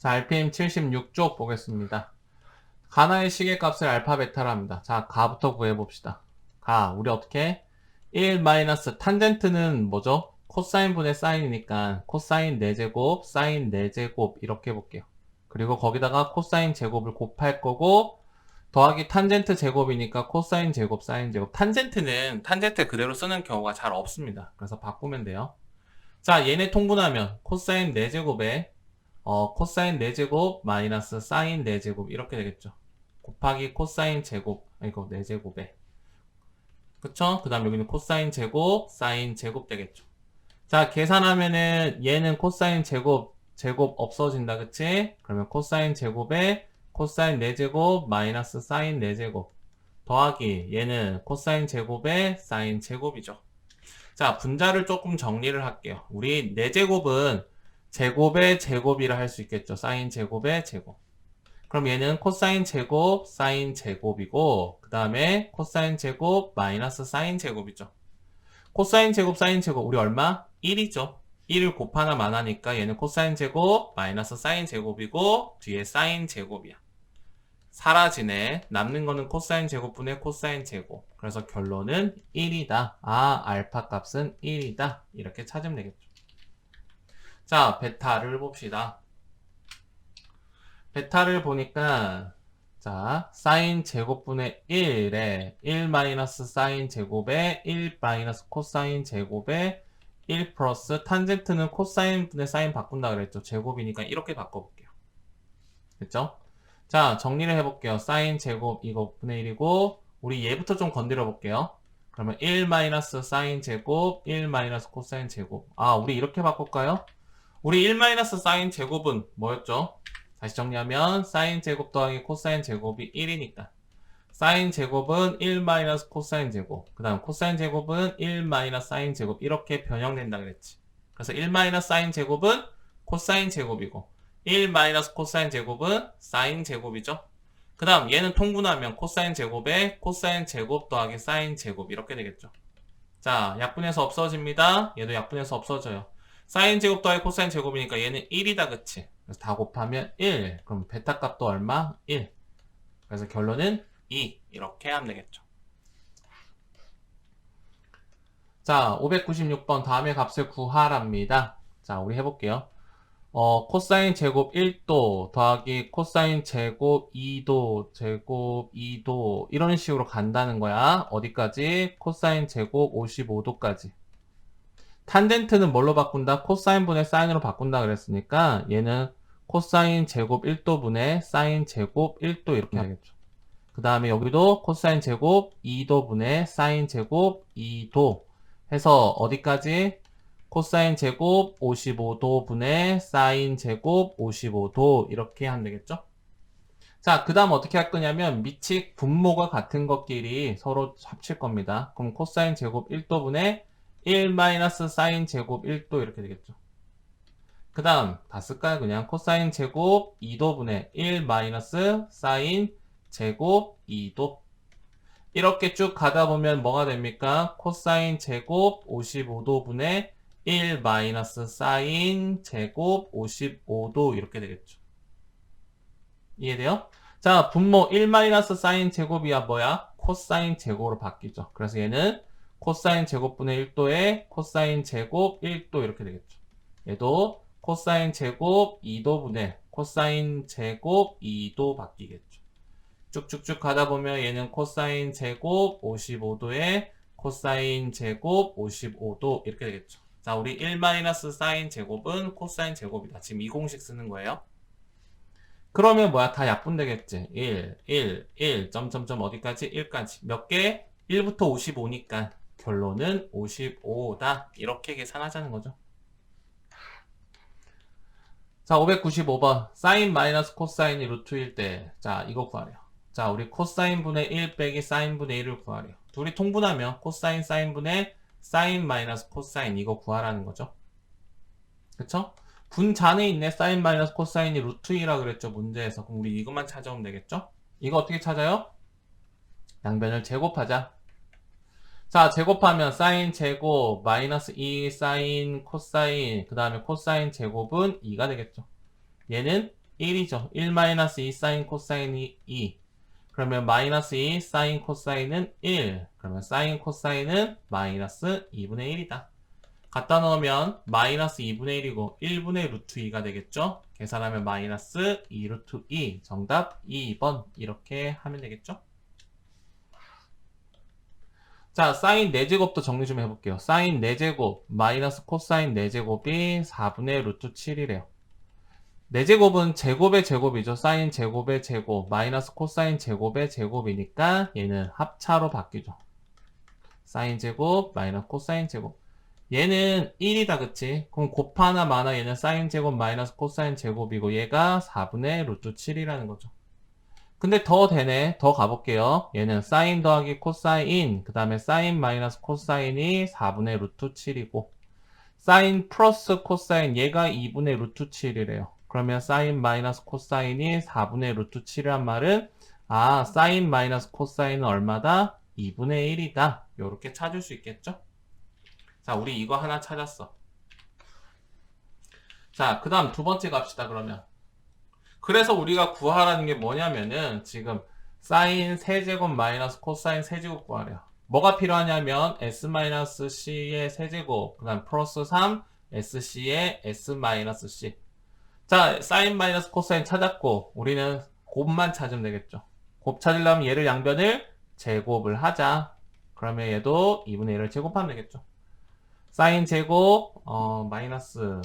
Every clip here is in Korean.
자, RPM 76쪽 보겠습니다. 가나의 시계값을 알파 베타로 합니다. 자, 가부터 구해봅시다. 가, 우리 어떻게? 1 마이너스 탄젠트는 뭐죠? 코사인 분의 사인이니까 코사인 4제곱, 사인 4제곱 이렇게 해볼게요. 그리고 거기다가 코사인 제곱을 곱할 거고 더하기 탄젠트 제곱이니까 코사인 제곱, 사인 제곱. 탄젠트는 탄젠트 그대로 쓰는 경우가 잘 없습니다. 그래서 바꾸면 돼요. 자, 얘네 통분하면 코사인 4제곱에 어, 코사인 4제곱 마이너스 사인 4제곱 이렇게 되겠죠. 곱하기 코사인 제곱, 아이고 4제곱에 그쵸? 그 다음 여기는 코사인 제곱, 사인 제곱 되겠죠. 자, 계산하면은 얘는 코사인 제곱, 제곱 없어진다, 그치? 그러면 코사인 제곱에 코사인 4제곱 마이너스 사인 4제곱 더하기 얘는 코사인 제곱에 사인 제곱이죠. 자, 분자를 조금 정리를 할게요. 우리 4제곱은 제곱의 제곱이라 할 수 있겠죠. 사인 제곱의 제곱. 그럼 얘는 코사인 제곱, 사인 제곱이고, 그 다음에 코사인 제곱, 마이너스 사인 제곱이죠. 코사인 제곱, 사인 제곱, 우리 얼마? 1이죠. 1을 곱하나 만 하니까 얘는 코사인 제곱, 마이너스 사인 제곱이고, 뒤에 사인 제곱이야. 사라지네. 남는 거는 코사인 제곱분의 코사인 제곱. 그래서 결론은 1이다. 아, 알파 값은 1이다. 이렇게 찾으면 되겠죠. 자, 베타를 봅시다. 베타를 보니까 자, 사인 제곱분의 1에 1 마이너스 사인 제곱에 1 마이너스 코사인 제곱에 1 플러스 탄젠트는 코사인 분의 사인 바꾼다 그랬죠. 제곱이니까 이렇게 바꿔볼게요. 됐죠? 자, 정리를 해볼게요. 사인 제곱 이거 분의 1이고 우리 얘부터 좀 건드려 볼게요. 그러면 1 마이너스 사인 제곱 1 마이너스 코사인 제곱 아, 우리 이렇게 바꿀까요? 우리 1 마이너스 사인 제곱은 뭐였죠? 다시 정리하면 사인 제곱 더하기 코사인 제곱이 1이니까. 사인 제곱은 1 마이너스 코사인 제곱. 그 다음 코사인 제곱은 1 마이너스 사인 제곱. 이렇게 변형된다 그랬지. 그래서 1 마이너스 사인 제곱은 코사인 제곱이고 1 마이너스 코사인 제곱은 사인 제곱이죠. 그 다음 얘는 통분하면 코사인 제곱에 코사인 제곱 더하기 사인 제곱 이렇게 되겠죠. 자 약분해서 없어집니다. 얘도 약분해서 없어져요 사인 제곱 더하기 코사인 제곱이니까 얘는 1이다 그치 그래서 다 곱하면 1. 그럼 베타 값도 얼마? 1. 그래서 결론은 2. 이렇게 하면 되겠죠. 자, 596번 다음의 값을 구하랍니다. 자, 우리 해볼게요. 어, 코사인 제곱 1도 더하기 코사인 제곱 2도 제곱 2도 이런 식으로 간다는 거야. 어디까지? 코사인 제곱 55도까지. 탄젠트는 뭘로 바꾼다? 코사인 분의 사인으로 바꾼다 그랬으니까 얘는 코사인 제곱 1도분의 사인 제곱 1도 이렇게 하겠죠. 그 다음에 여기도 코사인 제곱 2도분의 사인 제곱 2도 해서 어디까지? 코사인 제곱 55도분의 사인 제곱 55도 이렇게 하면 되겠죠. 자, 그 다음 어떻게 할 거냐면 미칙 분모가 같은 것끼리 서로 합칠 겁니다. 그럼 코사인 제곱 1도분의 1 마이너스 사인 제곱 1도 이렇게 되겠죠. 그 다음 다 쓸까요? 그냥 코사인 제곱 2도 분의 1 마이너스 사인 제곱 2도 이렇게 쭉 가다 보면 뭐가 됩니까? 코사인 제곱 55도 분의 1 마이너스 사인 제곱 55도 이렇게 되겠죠. 이해돼요? 자, 분모 1 마이너스 사인 제곱이야 뭐야? 코사인 제곱으로 바뀌죠. 그래서 얘는 코사인 제곱분의 1도에 코사인 제곱 1도 이렇게 되겠죠. 얘도 코사인 제곱 2도분의 코사인 제곱 2도 바뀌겠죠. 쭉쭉쭉 가다 보면 얘는 코사인 제곱 55도에 코사인 제곱 55도 이렇게 되겠죠. 자, 우리 1 마이너스 사인 제곱은 코사인 제곱이다. 지금 이 공식 쓰는 거예요. 그러면 뭐야? 다 약분되겠지. 1, 1, 1, 점점점 어디까지? 1까지. 몇 개? 1부터 55니까 결론은 55다. 이렇게 계산하자는 거죠. 자, 595번. 사인 마이너스 코사인이 루트일 때. 자, 이거 구하래요. 자, 우리 코사인 분의 1 빼기 사인 분의 1을 구하래요. 둘이 통분하면 코사인 사인 분의 사인 마이너스 코사인 이거 구하라는 거죠. 그쵸? 분잔에 있네. 사인 마이너스 코사인이 루트 2라 그랬죠. 문제에서. 그럼 우리 이것만 찾아오면 되겠죠? 이거 어떻게 찾아요? 양변을 제곱하자. 자, 제곱하면 사인 제곱 마이너스 2 사인 코사인 그 다음에 코사인 제곱은 2가 되겠죠. 얘는 1이죠. 1 마이너스 2 사인 코사인이 2. 그러면 마이너스 2 사인 코사인은 1. 그러면 사인 코사인은 마이너스 2분의 1이다. 갖다 넣으면 마이너스 2분의 1이고 1분의 루트 2가 되겠죠? 계산하면 마이너스 2 루트 2. 정답 2번. 이렇게 하면 되겠죠? 자, 사인 4제곱도 정리 좀 해볼게요. 사인 4제곱 마이너스 코사인 4제곱이 4분의 루트 7이래요. 4제곱은 제곱의 제곱이죠. 사인 제곱의 제곱 마이너스 코사인 제곱의 제곱이니까 얘는 합차로 바뀌죠. 사인 제곱 마이너스 코사인 제곱 얘는 1이다 그치? 그럼 곱하나 마나 얘는 사인 제곱 마이너스 코사인 제곱이고 얘가 4분의 루트 7이라는 거죠. 근데 더 되네. 더 가볼게요. 얘는 사인 더하기 코사인, 그 다음에 사인 마이너스 코사인이 4분의 루트 7이고, 사인 플러스 코사인, 얘가 2분의 루트 7이래요. 그러면 사인 마이너스 코사인이 4분의 루트 7이란 말은, 아, 사인 마이너스 코사인은 얼마다? 2분의 1이다. 요렇게 찾을 수 있겠죠? 자, 우리 이거 하나 찾았어. 자, 그 다음 두 번째 갑시다, 그러면. 그래서 우리가 구하라는 게 뭐냐면은 지금 사인 세제곱 마이너스 코사인 세제곱 구하래요. 뭐가 필요하냐면 s-c의 세제곱 그다음 플러스 3 sc의 s-c 자 사인 마이너스 코사인 찾았고 우리는 곱만 찾으면 되겠죠. 곱 찾으려면 얘를 양변을 제곱을 하자. 그러면 얘도 2분의 1을 제곱하면 되겠죠. 사인 제곱 어, 마이너스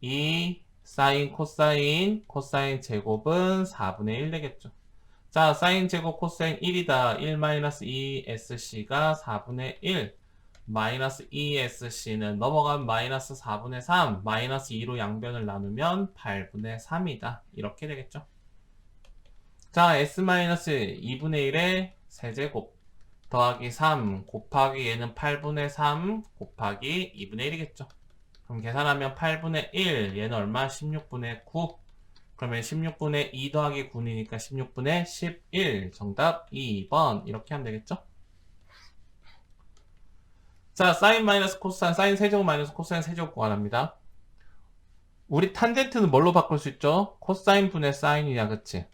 2 사인 코사인 코사인 제곱은 4분의 1 되겠죠. 자, 사인 제곱 코사인 1이다. 1 마이너스 2sc가 4분의 1 마이너스 2sc는 넘어가면 마이너스 4분의 3 마이너스 2로 양변을 나누면 8분의 3이다. 이렇게 되겠죠. 자, s 마이너스 2분의 1의 세제곱 더하기 3 곱하기 얘는 8분의 3 곱하기 2분의 1이겠죠. 그럼 계산하면 8분의 1, 얘는 얼마? 16분의 9. 그러면 16분의 2 더하기 9니까 16분의 11. 정답 2번. 이렇게 하면 되겠죠? 자, 사인 마이너스 코사인, 사인 세제곱 마이너스 코사인 세제곱 구하랍니다. 우리 탄젠트는 뭘로 바꿀 수 있죠? 코사인 분의 사인이냐, 그치?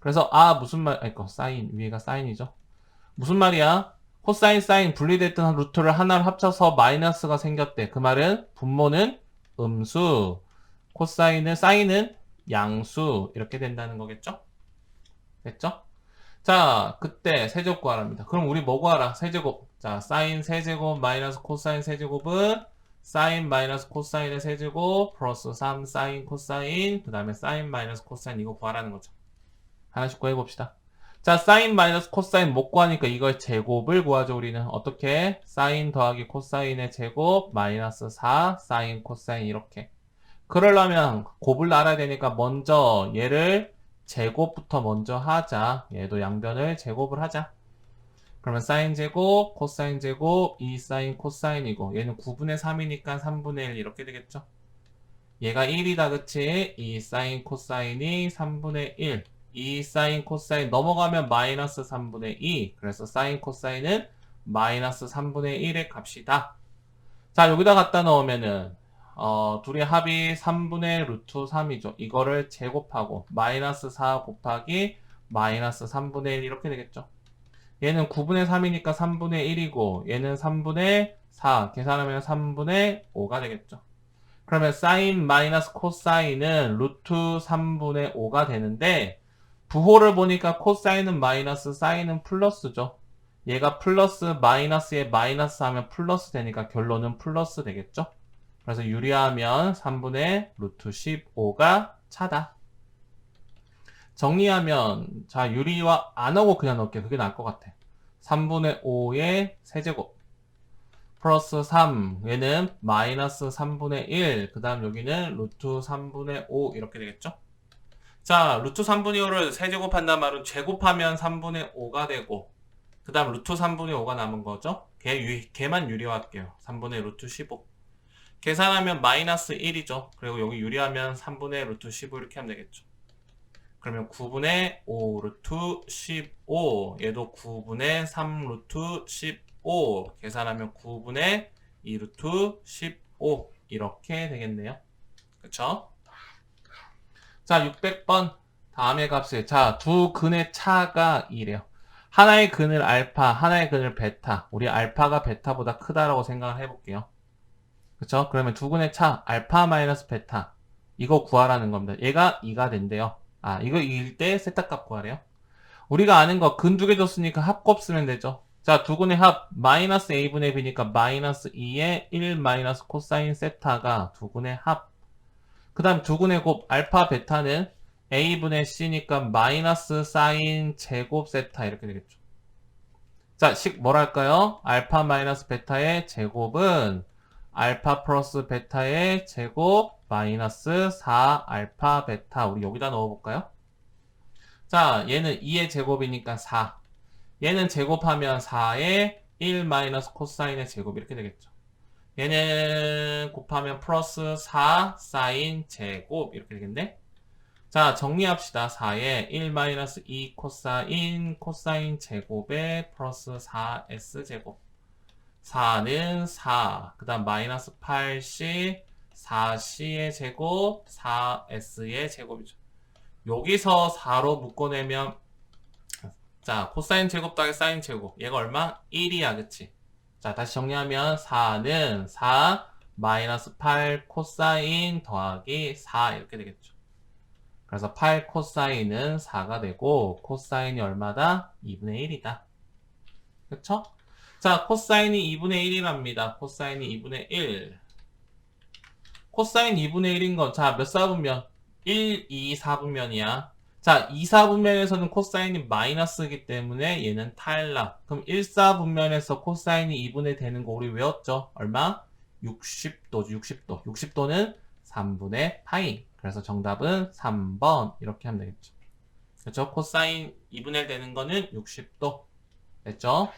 그래서, 아, 무슨 말, 아니, 거, 사인, 위에가 사인이죠? 무슨 말이야? 코사인 사인 분리됐던 루트를 하나를 합쳐서 마이너스가 생겼대. 그 말은 분모는 음수, 코사인은 사인은 양수 이렇게 된다는 거겠죠? 됐죠? 자, 그때 세제곱 구하랍니다. 그럼 우리 뭐 구하라? 세제곱. 자, 사인 세제곱 마이너스 코사인 세제곱은 사인 마이너스 코사인의 세제곱 플러스 3 사인 코사인 그 다음에 사인 마이너스 코사인 이거 구하라는 거죠. 하나씩 구해봅시다. 자, 사인 마이너스 코사인 못 구하니까 이걸 제곱을 구하죠, 우리는. 어떻게? 사인 더하기 코사인의 제곱 마이너스 4 사인 코사인 이렇게. 그러려면 곱을 알아야 되니까 먼저 얘를 제곱부터 먼저 하자. 얘도 양변을 제곱을 하자. 그러면 사인 제곱, 코사인 제곱, 2 사인 코사인이고 얘는 9분의 3이니까 3분의 1 이렇게 되겠죠? 얘가 1이다, 그치? 2 사인 코사인이 3분의 1. 2 사인 코사인 넘어가면 마이너스 3분의 2 그래서 사인 코사인은 마이너스 3분의 1의 값이다. 자 여기다 갖다 넣으면은 어, 둘의 합이 3분의 루트 3이죠. 이거를 제곱하고 마이너스 4 곱하기 마이너스 3분의 1 이렇게 되겠죠. 얘는 9분의 3이니까 3분의 1이고 얘는 3분의 4 계산하면 3분의 5가 되겠죠. 그러면 사인 마이너스 코사인은 루트 3분의 5가 되는데 부호를 보니까 코사인은 마이너스, 사인은 플러스죠. 얘가 플러스, 마이너스에 마이너스 하면 플러스 되니까 결론은 플러스 되겠죠? 그래서 유리하면 3분의 루트 15가 차다. 정리하면, 자, 유리와 안 하고 그냥 넣을게. 그게 나을 것 같아. 3분의 5의 세제곱. 플러스 3. 얘는 마이너스 3분의 1. 그 다음 여기는 루트 3분의 5. 이렇게 되겠죠? 자, 루트 3분의 5를 세제곱한단 말은 제곱하면 3분의 5가 되고 그 다음 루트 3분의 5가 남은 거죠. 걔, 유, 걔만 유리할게요. 3분의 루트 15 계산하면 마이너스 1이죠. 그리고 여기 유리하면 3분의 루트 15 이렇게 하면 되겠죠. 그러면 9분의 5 루트 15 얘도 9분의 3 루트 15 계산하면 9분의 2 루트 15 이렇게 되겠네요. 그쵸? 자, 600번 다음의 값을 자, 두 근의 차가 2래요. 하나의 근을 알파, 하나의 근을 베타. 우리 알파가 베타보다 크다라고 생각을 해볼게요. 그쵸? 그러면 두 근의 차, 알파 마이너스 베타. 이거 구하라는 겁니다. 얘가 2가 된대요. 아, 이거 2일 때 세타값 구하래요. 우리가 아는 거 근 두 개 줬으니까 합곱 쓰면 되죠. 자, 두 근의 합 마이너스 a분의 b니까 마이너스 2의 1 마이너스 코사인 세타가 두 근의 합. 그 다음 두 근의 곱 알파 베타는 a분의 c니까 마이너스 사인 제곱 세타 이렇게 되겠죠. 자, 식 뭐랄까요? 알파 마이너스 베타의 제곱은 알파 플러스 베타의 제곱 마이너스 4 알파 베타 우리 여기다 넣어볼까요? 자, 얘는 2의 제곱이니까 4. 얘는 제곱하면 4의 1 마이너스 코사인의 제곱 이렇게 되겠죠. 얘는 곱하면 플러스 4 사인 제곱 이렇게 되겠네. 자, 정리합시다. 4에 1 마이너스 2 코사인 코사인 제곱에 플러스 4s 제곱. 4는 4. 그 다음 마이너스 8c 4c의 제곱 4s의 제곱이죠. 여기서 4로 묶어내면 자 코사인 제곱 더하기 사인 제곱 얘가 얼마? 1이야 그치? 자 다시 정리하면 4는 4 마이너스 8 코사인 더하기 4 이렇게 되겠죠. 그래서 8 코사인은 4가 되고 코사인이 얼마다? 2분의 1이다. 그쵸? 자 코사인이 2분의 1이랍니다. 코사인이 2분의 1 코사인 2분의 1인 건, 자, 몇 사분면? 1, 2, 4분면이야. 자, 2, 4분면에서는 코사인이 마이너스이기 때문에 얘는 탈락. 그럼 1, 4분면에서 코사인이 2분의 되는 거 우리 외웠죠? 얼마? 60도, 60도. 60도는 3분의 파이. 그래서 정답은 3번. 이렇게 하면 되겠죠. 그렇죠? 코사인 2분의 1 되는 거는 60도. 됐죠?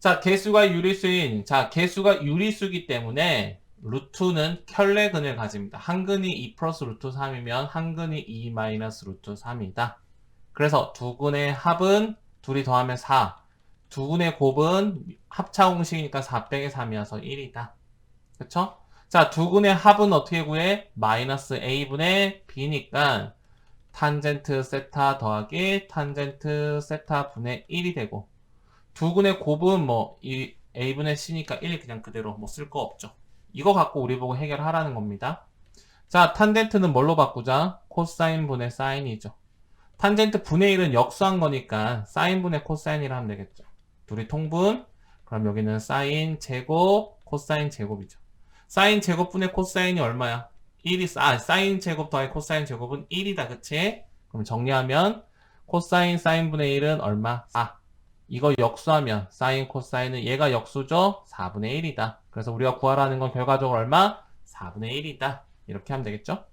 자, 개수가 유리수인, 자, 개수가 유리수기 때문에 루트는 켤레 근을 가집니다. 한 근이 2 플러스 루트 3이면 한 근이 2 마이너스 루트 3이다. 그래서 두 근의 합은 둘이 더하면 4. 두 근의 곱은 합차 공식이니까 4 빼기 3이어서 1이다. 그쵸? 자, 두 근의 합은 어떻게 구해? 마이너스 a분의 b니까 탄젠트 세타 더하기 탄젠트 세타 분의 1이 되고 두 근의 곱은 뭐 이 a분의 c니까 1 그냥 그대로 뭐 쓸 거 없죠. 이거 갖고 우리 보고 해결하라는 겁니다. 자, 탄젠트는 뭘로 바꾸자? 코사인 분의 사인이죠. 탄젠트 분의 1은 역수한 거니까 사인 분의 코사인이라 하면 되겠죠. 둘이 통분. 그럼 여기는 사인 제곱, 코사인 제곱이죠. 사인 제곱 분의 코사인이 얼마야? 1이, 아, 사인 제곱 더하기 코사인 제곱은 1이다. 그치? 그럼 정리하면 코사인 사인 분의 1은 얼마? 4. 이거 역수하면 사인 코사인은 얘가 역수죠? 4분의 1이다. 그래서 우리가 구하라는 건 결과적으로 얼마? 4분의 1이다. 이렇게 하면 되겠죠?